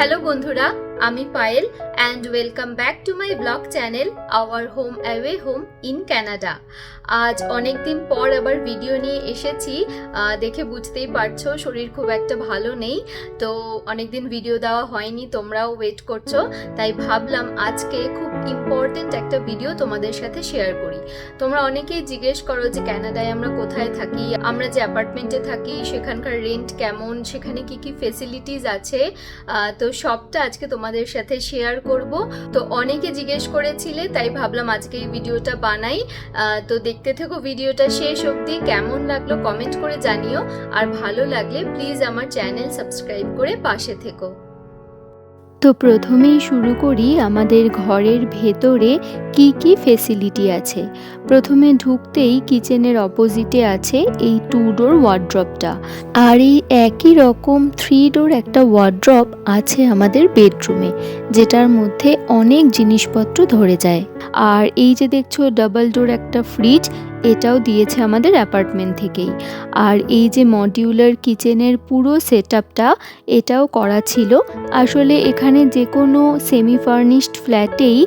Hello বন্ধুরা, আমি Payel and welcome back to my blog channel our home away home in Canada আজ অনেক দিন পর আবার ভিডিও নিয়ে এসেছি। দেখে বুঝতেই পারছ, শরীর খুব একটা ভালো নেই। তো অনেক দিন ভিডিও দেওয়া হয়নি, তোমরাও ওয়েট করছ। তাই ভাবলাম আজকে খুব ইম্পর্টেন্ট একটা ভিডিও তোমাদের সাথে শেয়ার করি। তোমরা অনেকেই জিজ্ঞেস করো যে ক্যানাডায় আমরা কোথায় থাকি? আমরা যে অ্যাপার্টমেন্টে থাকি, সেখানকার রেন্ট কেমন? সেখানে কি কি ফেসিলিটিস আছে? তো সবটা আজকে তোমাদের সাথে শেয়ার করব। তো অনেকে জিজ্ঞেস করেছিলে, তাই ভাবলাম আজকে এই ভিডিওটা বানাই। তো দেখতে থেকো ভিডিওটা শেষ অবধি। কেমন লাগল কমেন্ট করে জানিও। আর ভালো লাগলে প্লিজ আমার চ্যানেল সাবস্ক্রাইব করে পাশে থেকো। তো প্রথমেই শুরু করি আমাদের ঘরের ভেতরে কি কি ফেসিলিটি আছে। প্রথমে ঢুকতেই কিচেনের অপোজিটে আছে এই টু ডোর ওয়ার্ড্রপটা আর এই একই রকম থ্রি ডোর একটা ওয়ার্ড্রপ আছে আমাদের বেডরুমে যেটার মধ্যে অনেক জিনিসপত্র ধরে যায়। আর এই যে দেখছ ডাবল ডোর একটা ফ্রিজ এটাও দিয়েছে আমাদের অ্যাপার্টমেন্ট থেকেই। আর এই যে মডিউলার কিচেনের পুরো সেট এটাও করা ছিল। আসলে এখানে যে কোনো সেমি ফার্নিশড ফ্ল্যাটেই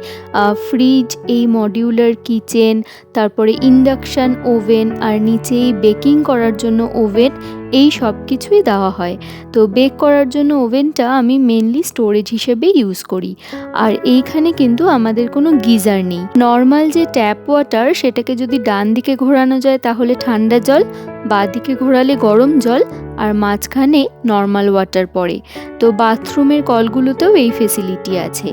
ফ্রিজ এই মডিউলার কিচেন, তারপরে ইন্ডাকশান ওভেন আর নিচেই বেকিং করার জন্য ওভেন এই সব কিছুই দেওয়া হয়। তো বেক করার জন্য ওভেনটা আমি মেনলি স্টোরেজ হিসেবে ইউজ করি। আর এইখানে কিন্তু আমাদের কোনো গিজার নেই। নর্মাল যে ট্যাপ ওয়াটার সেটাকে যদি ডান দিকে ঘোরানো যায় তাহলে ঠান্ডা জল, বাঁদিকে ঘোরালে গরম জল আর মাঝখানে নর্মাল ওয়াটার পড়ে। তো বাথরুমের কলগুলোতেও এই ফেসিলিটি আছে।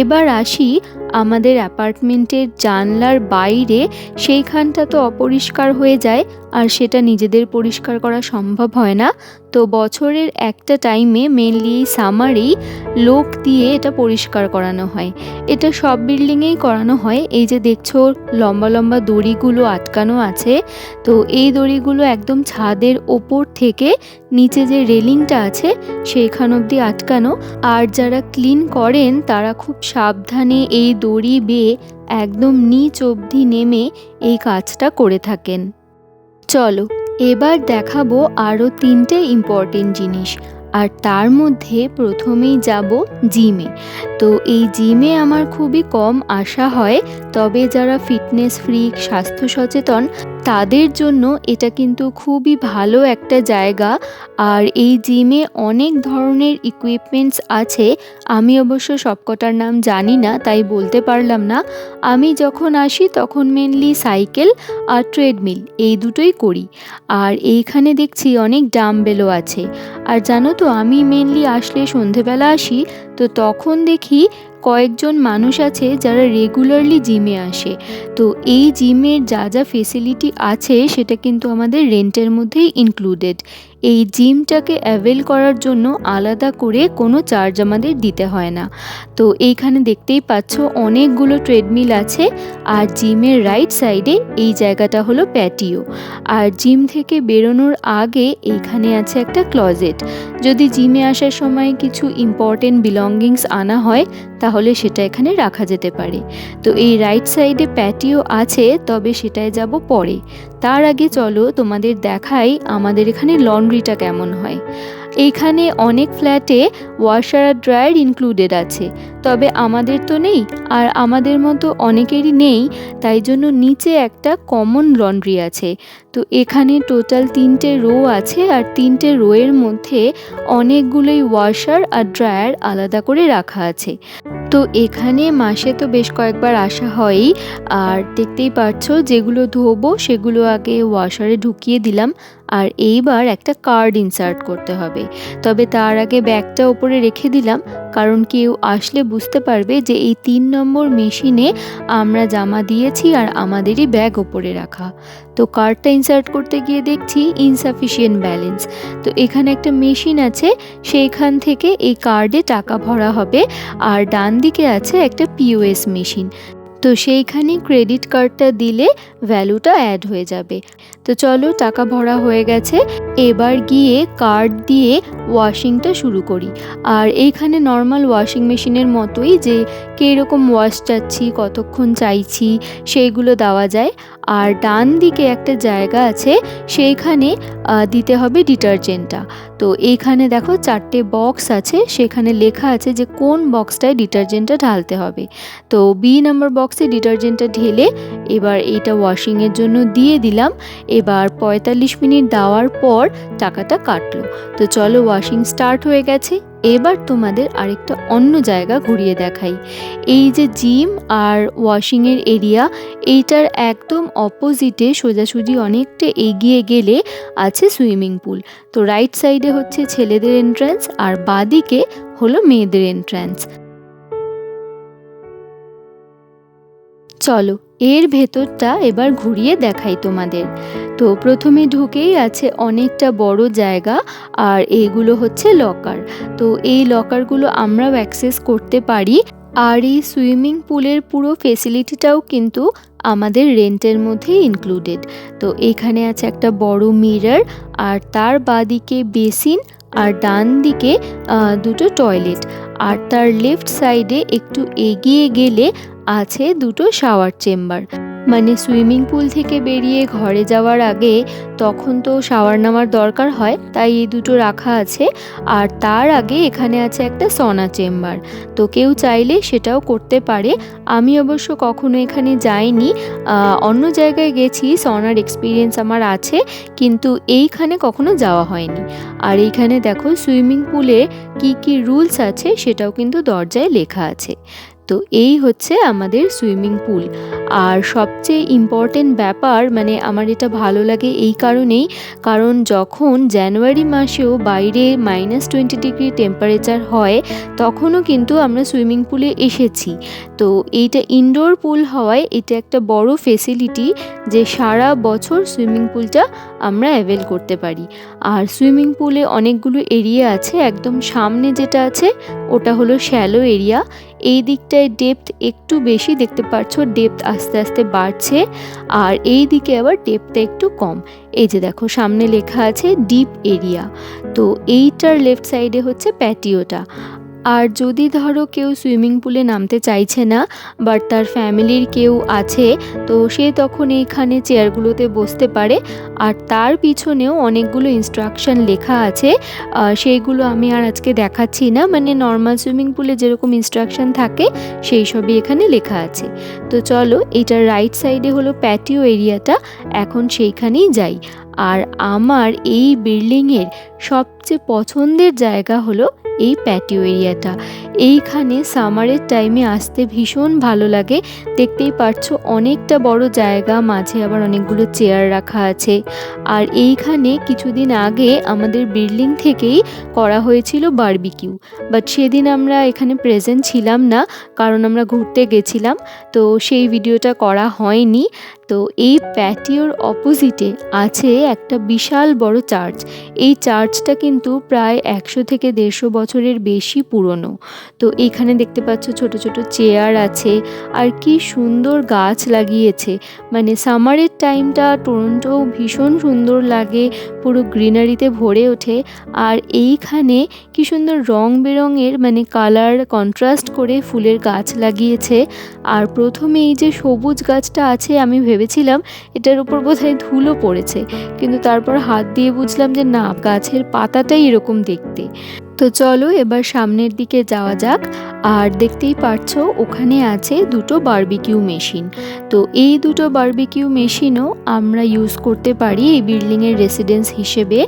এবার আসি আমাদের অ্যাপার্টমেন্টের জানলার বাইরে সেইখানটা তো অপরিষ্কার হয়ে যায়, আর সেটা নিজেদের পরিষ্কার করা সম্ভব হয় না। তো বছরের একটা টাইমে মেনলি সামারেই লোক দিয়ে এটা পরিষ্কার করানো হয়। এটা সব বিল্ডিংয়েই করানো হয়। এই যে দেখছ, লম্বা লম্বা দড়িগুলো আটকানো আছে। তো এই দড়িগুলো একদম ছাদের ওপর থেকে নিচে যে রেলিংটা আছে, সেইখান অবধি আটকানো। আর যারা ক্লিন করেন, তারা খুব সাবধানে এই দড়ি বেয়ে একদম নিচ অবধি নেমে এই কাজটা করে থাকেন। চলো, এবার দেখাবো আরও তিনটে ইম্পর্টেন্ট জিনিস। আর তার মধ্যে প্রথমেই যাব জিমে। তো এই জিমে আমার খুবই কম আশা হয়, তবে যারা ফিটনেস ফ্রিক স্বাস্থ্য সচেতন তাদের জন্য এটা কিন্তু খুবই ভালো একটা জায়গা। আর এই জিমে অনেক ধরনের ইকুইপমেন্টস আছে। আমি অবশ্য সবকটার নাম জানি না, তাই বলতে পারলাম না। আমি যখন আসি তখন মেনলি সাইকেল আর ট্রেডমিল এই দুটোই করি। আর এইখানে দেখছি অনেক ডাম্বেলও আছে। আর জানো তো, আমি মেনলি আসলে সন্ধেবেলা আসি, তো তখন দেখি কয়েকজন মানুষ আছে যারা রেগুলারলি জিমে আসে। তো এই জিমের যা যা ফেসিলিটি আছে, সেটা কিন্তু আমাদের রেন্টের মধ্যেই ইনক্লুডেড এই জিমটাকে অ্যাভেল করার জন্য আলাদা করে কোনো চার্জ আমাদের দিতে হয় না। তো এইখানে দেখতেই পাচ্ছ অনেকগুলো ট্রেডমিল আছে আর জিমের রাইট সাইডে এই জায়গাটা হলো প্যাটিও আর জিম থেকে বেরোনোর আগে এইখানে আছে একটা ক্লজেট যদি জিমে আসার সময় কিছু ইম্পর্টেন্ট বিলঙ্গিংস আনা হয়, তাহলে সেটা এখানে রাখা যেতে পারে। তো এই রাইট সাইডে প্যাটিও আছে, তবে সেটায় যাব পরে। তার আগে চলো তোমাদের দেখাই আমাদের এখানে লন্ড্রিটা কেমন হয়? এইখানে অনেক ফ্ল্যাটে ওয়াশার আর ড্রায়ার ইনক্লুডেড আছে। তবে আমাদের তো নেই, আর আমাদের মতো অনেকেরই নেই, তাই জন্য নিচে একটা কমন লন্ড্রি আছে। তো এখানে টোটাল তিনটে রো আছে, আর তিনটে রোয়ের মধ্যে অনেকগুলোই ওয়াশার আর ড্রায়ার আলাদা করে রাখা আছে। তো এখানে মাসে তো বেশ কয়েকবার আসা হয়ই, আর দেখতেই পাচ্ছো যেগুলো ধোবো সেগুলো আগে ওয়াশারে ঢুকিয়ে দিলাম, আর এইবার একটা কার্ড ইনসার্ট করতে হবে। তবে তার আগে ব্যাগটা ওপরে রেখে দিলাম, কারণ কেউ আসলে বুঝতে পারবে যে এই তিন নম্বর মেশিনে আমরা জামা দিয়েছি আর আমাদেরই ব্যাগ ওপরে রাখা। তো কার্ডটা ইনসার্ট করতে গিয়ে দেখছি ইনসাফিসিয়েন্ট ব্যালেন্স তো এখানে একটা মেশিন আছে, সেইখান থেকে এই কার্ডে টাকা ভরা হবে আর ডান দিকে আছে একটা পিওএস মেশিন। তো সেইখানে ক্রেডিট কার্ডটা দিলে ভ্যালুটা অ্যাড হয়ে যাবে। তো চলো টাকা ভরা হয়ে গেছে। এবার গিয়ে কার্ড দিয়ে ওয়াশিংটা শুরু করি। আর এইখানে নর্মাল ওয়াশিং মেশিনের মতোই যে কীরকম ওয়াশ চাচ্ছি, কতক্ষণ চাইছি, সেইগুলো দেওয়া যায়। আর ডান দিকে একটা জায়গা আছে, সেইখানে দিতে হবে ডিটারজেন্টটা। তো এইখানে দেখো চারটে বক্স আছে, সেখানে লেখা আছে যে কোন বক্সটায় ডিটারজেন্টটা ঢালতে হবে। তো বি নাম্বার বক্সে ডিটারজেন্টটা ঢেলে এবার এইটা ওয়াশিংয়ের জন্য দিয়ে দিলাম। এবার পঁয়তাল্লিশ মিনিট দেওয়ার পর টাকাটা কাটলো। তো চলো ওয়াশিং স্টার্ট হয়ে গেছে। এবার তোমাদের আরেকটা অন্য জায়গা ঘুরিয়ে দেখাই। এই যে জিম আর ওয়াশিংয়ের এরিয়া এইটার একদম অপোজিটে সোজাসুজি অনেকটা এগিয়ে গেলে আছে সুইমিং পুল তো রাইট সাইডে হচ্ছে ছেলেদের এন্ট্রান্স আর বাদিকে হলো মেয়েদের এন্ট্রান্স চলো এর ভেতরটা এবার ঘুরিয়ে দেখাই তোমাদের। তো প্রথমে ঢুকেই আছে অনেকটা বড় জায়গা, আর এইগুলো হচ্ছে লকার তো এই লকারগুলো আমরাও অ্যাক্সেস করতে পারি, আর এই সুইমিং পুলের পুরো ফেসিলিটিটাও কিন্তু আমাদের রেন্টের মধ্যে ইনক্লুডেড তো এখানে আছে একটা বড় মিরর আর তার বাদিকে বেসিন আর ডান দিকে দুটো টয়লেট আর তার লেফট সাইডে একটু এগিয়ে গেলে আছে দুটো শাওয়ার চেম্বার মানে সুইমিং পুল থেকে বেরিয়ে ঘরে যাওয়ার আগে তখন তো শাওয়ার নেওয়ার দরকার হয়, তাই এই দুটো রাখা আছে। আর তার আগে এখানে আছে একটা সনা চেম্বার। তো কেউ চাইলে সেটাও করতে পারে। আমি অবশ্য কখনো এখানে যাইনি। অন্য জায়গায় গেছি, সনার এক্সপিরিয়েন্স আমার আছে, কিন্তু এইখানে কখনো যাওয়া হয়নি। আর এইখানে দেখো, সুইমিং পুলে কি কি রুলস আছে, সেটাও কিন্তু দরজায় লেখা আছে। তো এই হচ্ছে আমাদের সুইমিং পুল। আর সবচেয়ে ইম্পর্টেন্ট ব্যাপার মানে আমার এটা ভালো লাগে এই কারণেই, কারণ যখন জানুয়ারি মাসেও বাইরে মাইনাস টোয়েন্টি ডিগ্রি টেম্পারেচার হয়, তখনও কিন্তু আমরা সুইমিং পুলে এসেছি। তো এইটা ইনডোর পুল হওয়ায় এটা একটা বড় ফেসিলিটি যে সারা বছর সুইমিং পুলটা আমরা অ্যাভেল করতে পারি। আর সুইমিং পুলে অনেকগুলো এরিয়া আছে, একদম সামনে যেটা আছে, ওটা হলো শ্যালো এরিয়া এই দিকটায় ডেপথ একটু বেশি, দেখতে পাচ্ছ ডেপথ আস্তে আস্তে বাড়ছে, আর এই দিকে আবার ডেপথটা একটু কম। এই যে দেখো, সামনে লেখা আছে ডিপ এরিয়া তো এইটার লেফট সাইডে হচ্ছে প্যাটিওটা আর যদি ধরো কেউ সুইমিং পুলে নামতে চাইছে না বাট তার ফ্যামিলির কেউ আছে, তো সে তখন এইখানে চেয়ারগুলোতে বসতে পারে। আর তার পিছনেও অনেকগুলো ইনস্ট্রাকশন লেখা আছে। সেইগুলো আমি আর আজকে দেখাচ্ছি না। মানে নর্মাল সুইমিং পুলে যেরকম ইনস্ট্রাকশন থাকে, সেই সবই এখানে লেখা আছে। তো চলো এটার রাইট সাইডে হলো প্যাটিও এরিয়াটা এখন সেইখানেই যাই। আর আমার এই বিল্ডিংয়ের সবচেয়ে পছন্দের জায়গা হলো এই প্যাটিও এরিয়াটা এইখানে সামারের টাইমে আসতে ভীষণ ভালো লাগে। দেখতেই পারছ অনেকটা বড় জায়গা, মাঝে আবার অনেকগুলো চেয়ার রাখা আছে। আর এইখানে কিছুদিন আগে আমাদের বিল্ডিং থেকেই করা হয়েছিল বারবিকিউ বাট সেদিন আমরা এখানে প্রেজেন্ট ছিলাম না, কারণ আমরা ঘুরতে গেছিলাম। তো সেই ভিডিওটা করা হয়নি। তো এই প্যাটিওর অপোজিটে আছে একটা বিশাল বড় চার্চ এই চার্চটা কিন্তু প্রায় একশো থেকে দেড়শো বছরের বেশি পুরনো। তো এইখানে দেখতে পাচ্ছ ছোট ছোট চেয়ার আছে। আর কি সুন্দর গাছ লাগিয়েছে। মানে সামারের টাইমটা টরন্টো ভীষণ সুন্দর লাগে। পুরো গ্রিনারিতে ভরে ওঠে। আর এইখানে কি সুন্দর রং বেরঙের মানে কালার কন্ট্রাস্ট করে ফুলের গাছ লাগিয়েছে। আর প্রথমে এই যে সবুজ গাছটা আছে, আমি ভেবেছিলাম এটার উপর বোধহয় ধুলো পড়েছে। কিন্তু তারপর হাত দিয়ে বুঝলাম যে না, গাছের পাতাটাই এরকম দেখতে। তো চলো এবার সামনের দিকে যাওয়া যাক। আর দেখতেই পারছ, ওখানে আছে দুটো বারবিকিউ মেশিন তো এই দুটো বারবিকিউ মেশিনও আমরা ইউজ করতে পারি এই বিল্ডিংয়ের রেসিডেন্স হিসেবে।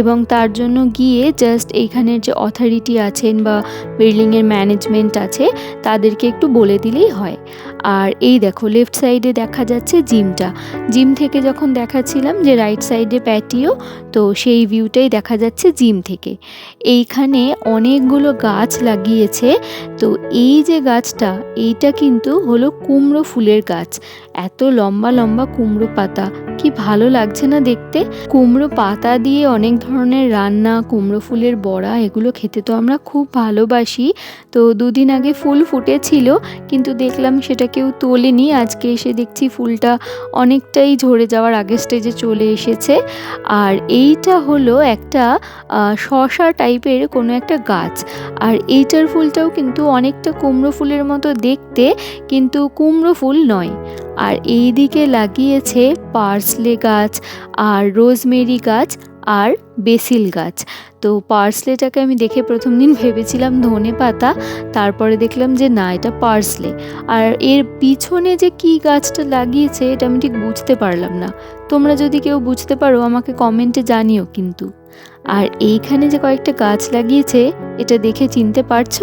এবং তার জন্য গিয়ে জাস্ট এইখানের যে অথরিটি আছেন বা বিল্ডিংয়ের ম্যানেজমেন্ট আছে, তাদেরকে একটু বলে দিলেই হয়। আর এই দেখো লেফট সাইডে দেখা যাচ্ছে জিমটা। জিম থেকে যখন দেখাচ্ছিলাম যে রাইট সাইডে প্যাটিও তো সেই ভিউটাই দেখা যাচ্ছে জিম থেকে। এইখানে অনেকগুলো গাছ লাগিয়েছে। তো এই যে গাছটা, এইটা কিন্তু হলো কুমড়ো ফুলের গাছ। এত লম্বা লম্বা কুমড়ো পাতা। কি ভালো লাগছে না দেখতে? কুমড়ো পাতা দিয়ে অনেক ধরনের রান্না, কুমড়ো ফুলের বড়া, এগুলো খেতে তো আমরা খুব ভালোবাসি। তো দুদিন আগে ফুল ফুটেছিল, কিন্তু দেখলাম সেটা কেউ তোলেনি। আজকে এসে দেখছি ফুলটা অনেকটাই ঝরে যাওয়ার আগে স্টেজে চলে এসেছে। আর এইটা হলো একটা শশা টাইপের কোনো একটা গাছ। আর এইটার ফুলটাও কিন্তু অনেকটা কুমড়ো ফুলের মতো দেখতে, কিন্তু কুমড়ো ফুল নয়। আর এই দিকে লাগিয়েছে পার্সলে গাছ আর রোজমেরি গাছ আর বেসিল গাছ। তো পার্সলেটাকে আমি দেখে প্রথম দিন ভেবেছিলাম ধনে পাতা, তারপরে দেখলাম যে না, এটা পার্সলে। আর এর পিছনে যে কি গাছটা লাগিয়েছে, এটা আমি ঠিক বুঝতে পারলাম না। তোমরা যদি কেউ বুঝতে পারো, আমাকে কমেন্টে জানিও কিন্তু। আর এইখানে যে কয়েকটা গাছ লাগিয়েছে, এটা দেখে চিনতে পারছ?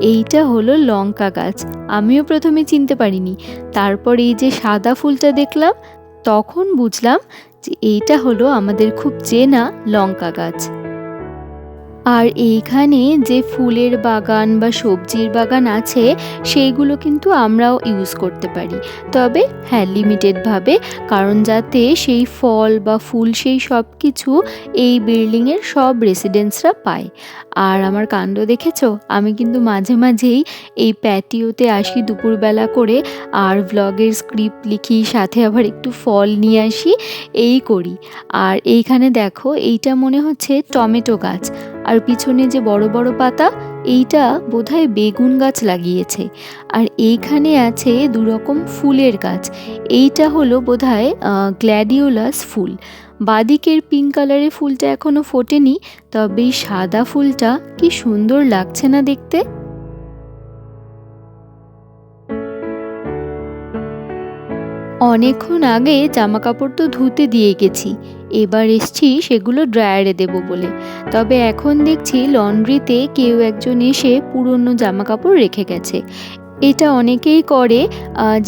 এইটা হলো লঙ্কা গাছ। আমিও প্রথমে চিনতে পারিনি। তারপর এই যে সাদা ফুলটা দেখলাম তখন বুঝলাম যে এইটা হলো আমাদের খুব চেনা লঙ্কা গাছ। আর এইখানে যে ফুলের বাগান বা সবজির বাগান আছে, সেইগুলো কিন্তু আমরাও ইউজ করতে পারি। তবে হ্যাঁ লিমিটেডভাবে কারণ যাতে সেই ফল বা ফুল, সেই সব কিছু এই বিল্ডিংয়ের সব রেসিডেন্টসরা পায়। আর আমার কাণ্ড দেখেছ? আমি কিন্তু মাঝে মাঝেই এই প্যাটিওতে আসি দুপুরবেলা করে, আর ভ্লগের স্ক্রিপ্ট লিখি, সাথে আবার একটু ফল নিয়ে আসি, এই করি। আর এইখানে দেখো, এইটা মনে হচ্ছে টমেটো গাছ। আর পিছনে যে বড় বড় পাতা, এইটা বোধহয় বেগুন গাছ লাগিয়েছে। আর এইখানে আছে দুরকম ফুলের গাছ। এইটা হলো বোধহয় গ্ল্যাডিওলাস ফুল। বাদিকের পিঙ্ক কালারের ফুলটা এখনও ফোটেনি, তবে এই সাদা ফুলটা কি সুন্দর লাগছে না দেখতে? অনেকক্ষণ আগে জামা কাপড় তো ধুতে দিয়ে গেছি। এবার এসছি সেগুলো ড্রায়ারে দেব বলে। তবে এখন দেখছি লন্ড্রিতে কেউ একজন এসে পুরনো জামা কাপড় রেখে গেছে। এটা অনেকেই করে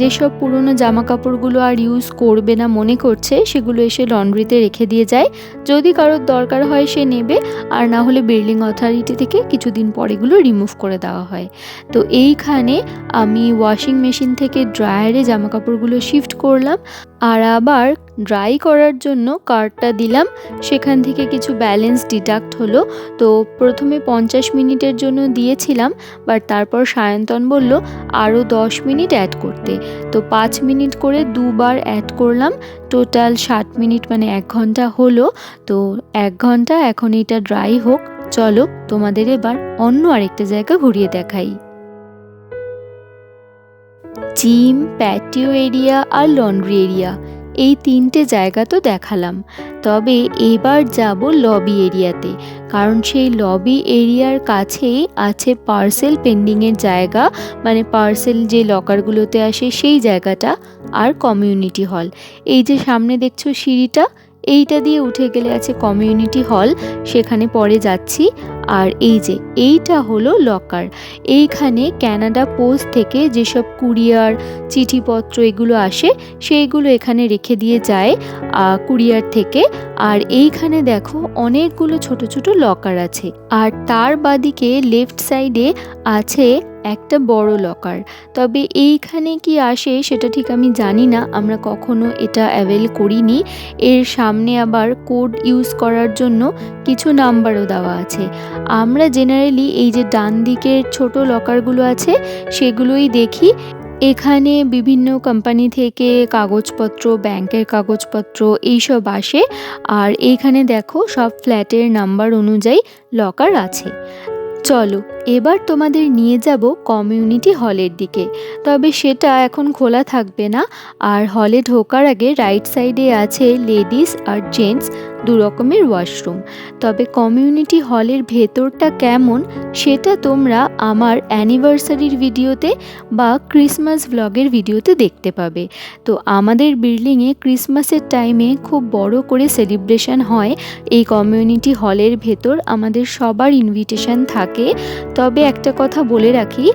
যেসব পুরনো জামা কাপড়গুলো আর ইউজ করবে না মনে করছে, সেগুলো এসে লন্ড্রিতে রেখে দিয়ে যায়। যদি কারোর দরকার হয় সে নেবে, আর না হলে বিল্ডিং অথরিটি থেকে কিছুদিন পর এগুলো রিমুভ করে দেওয়া হয়। তো এইখানে আমি ওয়াশিং মেশিন থেকে ড্রায়ারে জামা কাপড়গুলো শিফট করলাম। আর আবার ড্রাই করার জন্য কার্ডটা দিলাম। সেখান থেকে কিছু ব্যালেন্স ডিডাক্ট হলো। তো প্রথমে পঞ্চাশ মিনিটের জন্য দিয়েছিলাম বাট তারপর সায়ন্তন বলল আরও দশ মিনিট অ্যাড করতে। তো পাঁচ মিনিট করে দুবার অ্যাড করলাম। টোটাল ষাট মিনিট মানে এক ঘণ্টা হলো। তো এক ঘণ্টা এখন এটা ড্রাই হোক। চলো তোমাদের এবার অন্য আরেকটা জায়গা ঘুরিয়ে দেখাই। জিম, প্যাটিও এরিয়া আর লন্ড্রি এরিয়া। এই তিনটে জায়গা তো দেখালাম। তবে এবার যাব লবি এরিয়াতে, কারণ সেই লবি এরিয়ার কাছেই আছে পার্সেল পেন্ডিংয়ের জায়গা। মানে পার্সেল যে লকারগুলোতে আসে সেই জায়গাটা আর কমিউনিটি হল। এই যে সামনে দেখছ সিঁড়িটা এইটা দিয়ে উঠে গেলে আছে কমিউনিটি হল, সেখানে পরে যাচ্ছি। আর এই যে, এইটা হলো লকার। এইখানে ক্যানাডা পোস্ট থেকে যেসব কুরিয়ার, চিঠিপত্র এগুলো আসে, সেইগুলো এখানে রেখে দিয়ে যায় কুরিয়ার থেকে। আর এইখানে দেখো অনেকগুলো ছোট ছোট লকার আছে। আর তার বাদিকে লেফট সাইডে আছে একটা বড় লকার তবে এইখানে কি আসে সেটা ঠিক আমি জানি না, আমরা কখনো এটা অ্যাভেল করিনি। এর সামনে আবার কোড ইউজ করার জন্য কিছু নাম্বারও দেওয়া আছে। আমরা জেনারেলি এই যে ডান দিকের ছোট লকারগুলো আছে, সেগুলোই দেখি। এখানে বিভিন্ন কোম্পানি থেকে কাগজপত্র ব্যাংকের কাগজপত্র এইসব আসে। আর এইখানে দেখো সব ফ্ল্যাটের নাম্বার অনুযায়ী লকার আছে। চলো এবার তোমাদের নিয়ে যাব কমিউনিটি হলের দিকে। তবে সেটা এখন খোলা থাকবে না, আর হলে ঢোকার আগে রাইট সাইডে আছে লেডিস আর জেন্টস দু রকমের ওয়াশরুম। তবে কমিউনিটি হলের ভেতরটা কেমন, সেটা তোমরা আমার অ্যানিভার্সারির ভিডিওতে বা ক্রিসমাস ভ্লগের ভিডিওতে দেখতে পাবে। তো আমাদের বিল্ডিংয়ে ক্রিসমাসের টাইমে খুব বড় করে সেলিব্রেশন হয় এই কমিউনিটি হলের ভেতর। আমাদের সবার ইনভিটেশন থাকে। তবে একটা কথা বলে রাখি,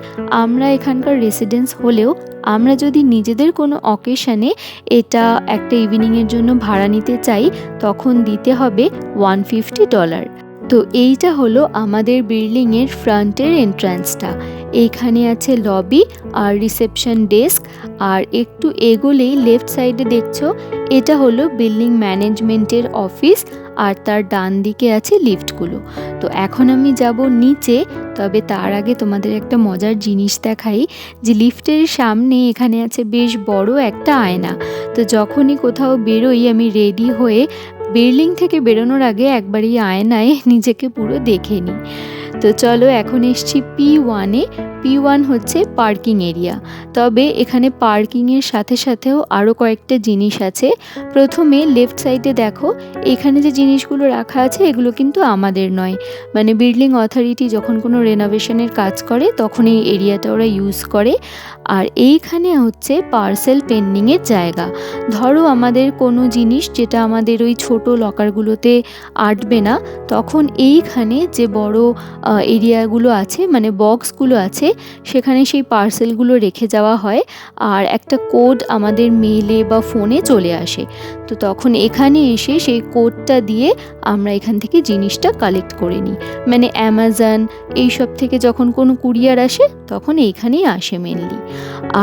আমরা এখানকার রেসিডেন্স হলেও আমরা যদি নিজেদের কোনো অকেশনে এটা একটা ইভিনিংয়ের জন্য ভাড়া নিতে চাই, তখন দিতে হবে ওয়ান ফিফটি ডলার তো এইটা হলো আমাদের বিল্ডিংয়ের ফ্রন্টের এন্ট্রান্সটা এইখানে আছে লবি আর রিসেপশন ডেস্ক আর একটু এগোলেই লেফট সাইডে দেখছ, এটা হলো বিল্ডিং ম্যানেজমেন্টের অফিস আর তার ডান দিকে আছে লিফটগুলো। তো এখন আমি যাব নিচে, তবে তার আগে তোমাদের একটা মজার জিনিস দেখাই, যে লিফটের সামনে এখানে আছে বেশ বড় একটা আয়না। তো যখনই কোথাও বেরোই, আমি রেডি হয়ে বিল্ডিং থেকে বেরোনোর আগে একবার এই আয়নায় নিজেকে পুরো দেখে নিই। তো চলো এখন এসছি পি ওয়ানে পি ওয়ান হচ্ছে পার্কিং এরিয়া তবে এখানে পার্কিংয়ের সাথে সাথেও আরও কয়েকটা জিনিস আছে। প্রথমে লেফট সাইডে দেখো, এখানে যে জিনিসগুলো রাখা আছে, এগুলো কিন্তু আমাদের নয়। মানে বিল্ডিং অথরিটি যখন কোনো রেনোভেশনের কাজ করে তখন এই এরিয়াটা ওরা ইউজ করে। আর এইখানে হচ্ছে পার্সেল পেন্ডিংয়ের জায়গা। ধরো আমাদের কোনো জিনিস যেটা আমাদের ওই ছোট লকারগুলোতে আটবে না, তখন এইখানে যে বড় এরিয়াগুলো আছে মানে বক্সগুলো আছে সেখানে সেই পার্সেলগুলো রেখে যাওয়া হয় আর একটা কোড আমাদের মেলে বা ফোনে চলে আসে। তো তখন এখানে এসে সেই কোডটা দিয়ে আমরা এখান থেকে জিনিসটা কালেক্ট করে নিই। মানে অ্যামাজন এইসব থেকে যখন কোনো কুরিয়ার আসে তখন এইখানেই আসে মেনলি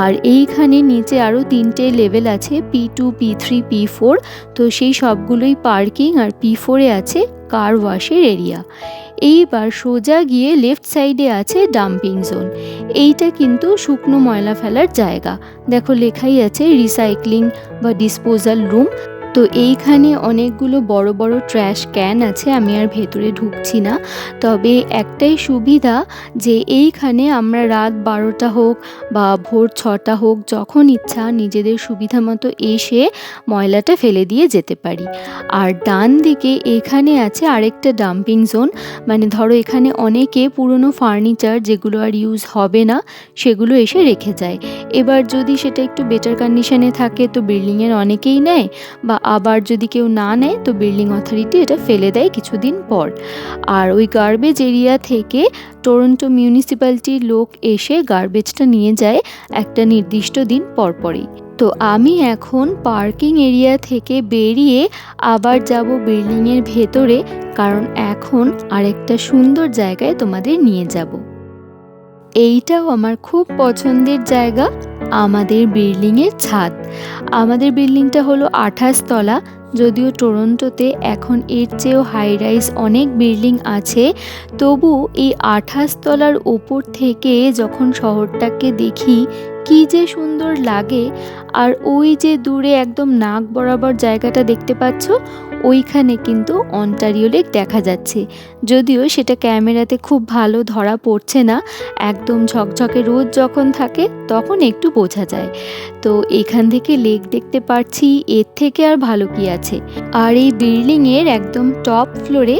আর এইখানে নিচে আরও তিনটে লেভেল আছে P two P three P four তো সেই সবগুলোই পার্কিং আর পি ফোরে আছে কার ওয়াশের এরিয়া এইবার সোজা গিয়ে লেফট সাইডে আছে ডাম্পিং জোন এইটা কিন্তু শুকনো ময়লা ফেলার জায়গা। দেখো লেখাই আছে রিসাইক্লিং বা ডিসপোজাল রুম তো এইখানে অনেকগুলো বড় বড় ট্র্যাশ ক্যান আছে, আমি আর ভেতরে ঢুকছি না। তবে একটাই সুবিধা যে এইখানে আমরা রাত বারোটা হোক বা ভোর ছটা হোক যখন ইচ্ছা নিজেদের সুবিধা মতো এসে ময়লাটা ফেলে দিয়ে যেতে পারি। আর ডান দিকে এখানে আছে আরেকটা ডাম্পিং জোন মানে ধরো এখানে অনেকে পুরনো ফার্নিচার যেগুলো আর ইউজ হবে না, সেগুলো এসে রেখে যায়। এবার যদি সেটা একটু বেটার কন্ডিশনে থাকে তো বিল্ডিংয়ের অনেকেই নেয় বা আবার যদি কেউ না নেয়, তো বিল্ডিং অথরিটি এটা ফেলে দেয় কিছুদিন পর। আর ওই গার্বেজ এরিয়া থেকে টরন্টো মিউনিসিপ্যালিটির লোক এসে গার্বেজটা নিয়ে যায় একটা নির্দিষ্ট দিন পরপরই তো আমি এখন পার্কিং এরিয়া থেকে বেরিয়ে আবার যাব বিল্ডিংয়ের ভেতরে, কারণ এখন আরেকটা সুন্দর জায়গায় তোমাদের নিয়ে যাব। এইটাও আমার খুব পছন্দের জায়গা। আমাদের বিল্ডিংয়ের ছাদ। আমাদের বিল্ডিংটা হলো আঠাশ তলা, যদিও টরন্টোতে এখন এর চেয়েও হাই রাইজ অনেক বিল্ডিং আছে। তবু এই আঠাশ তলার ওপর থেকে যখন শহরটাকে দেখি, কি যে সুন্দর লাগে। আর ওই যে দূরে একদম নাক বরাবর জায়গাটা দেখতে পাচ্ছ ওইখানে কিন্তু অন্টারিও লেক দেখা যাচ্ছে। যদিও সেটা ক্যামেরাতে খুব ভালো ধরা পড়ছে না, একদম ঝকঝকে রোদ যখন থাকে তখন একটু বোঝা যায়। তো এখান থেকে লেক দেখতে পাচ্ছি এর থেকে আর ভালো কি আছে? আর এই বিল্ডিংয়ের একদম টপ ফ্লোরে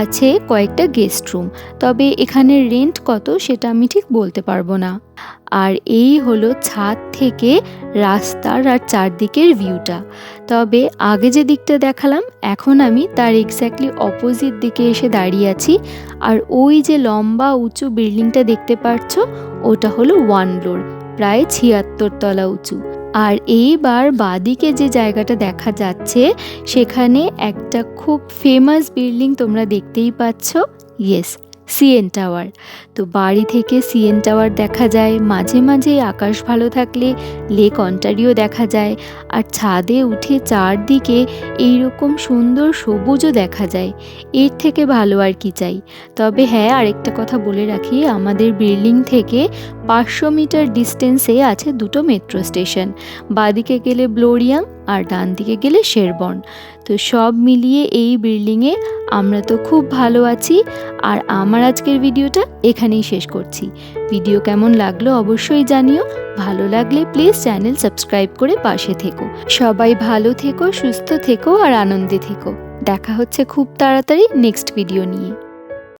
আছে কয়েকটা গেস্ট রুম, তবে এখানে রেন্ট কত সেটা আমি ঠিক বলতে পারব না। আর এই হলো ছাদ থেকে রাস্তার আর চারদিকের ভিউটা তবে আগে যে দিকটা দেখালাম, এখন আমি তার এক্স্যাক্টলি অপোজিট দিকে এসে দাঁড়িয়ে আছি। আর ওই যে লম্বা উঁচু বিল্ডিংটা দেখতে পাচ্ছ, ওটা হলো ওয়ান ফ্লোর প্রায় ছিয়াত্তর তলা উঁচু। আর এইবার বাদিকে যে জায়গাটা দেখা যাচ্ছে, সেখানে একটা খুব ফেমাস বিল্ডিং তোমরা দেখতেই পাচ্ছ। Yes CN tower. তো বাড়ি থেকে সিএন টাওয়ার দেখা যায়, মাঝে মাঝে আকাশ ভালো থাকলে লেক অন্টারিও দেখা যায়, আর ছাদে উঠে চারদিকে এইরকম সুন্দর সবুজও দেখা যায়। এর থেকে ভালো আর কি চাই। তবে হ্যাঁ আরেকটা কথা বলে রাখি, আমাদের বিল্ডিং থেকে পাঁচশো মিটার ডিস্টেন্সে আছে দুটো মেট্রো স্টেশন। বাদিকে গেলে ব্লোরিয়াং, আর ডান দিকে গেলে শেরবন তো সব মিলিয়ে এই বিল্ডিংয়ে আমরা তো খুব ভালো আছি। আর আমার আজকের ভিডিওটা এখানেই শেষ করছি। ভিডিও কেমন লাগল অবশ্যই জানিও। ভালো লাগলে প্লিজ চ্যানেল সাবস্ক্রাইব করে পাশে থেকো। সবাই ভালো থেকো, সুস্থ থেকো আর আনন্দে থেকো। দেখা হচ্ছে খুব তাড়াতাড়ি নেক্সট ভিডিও নিয়ে।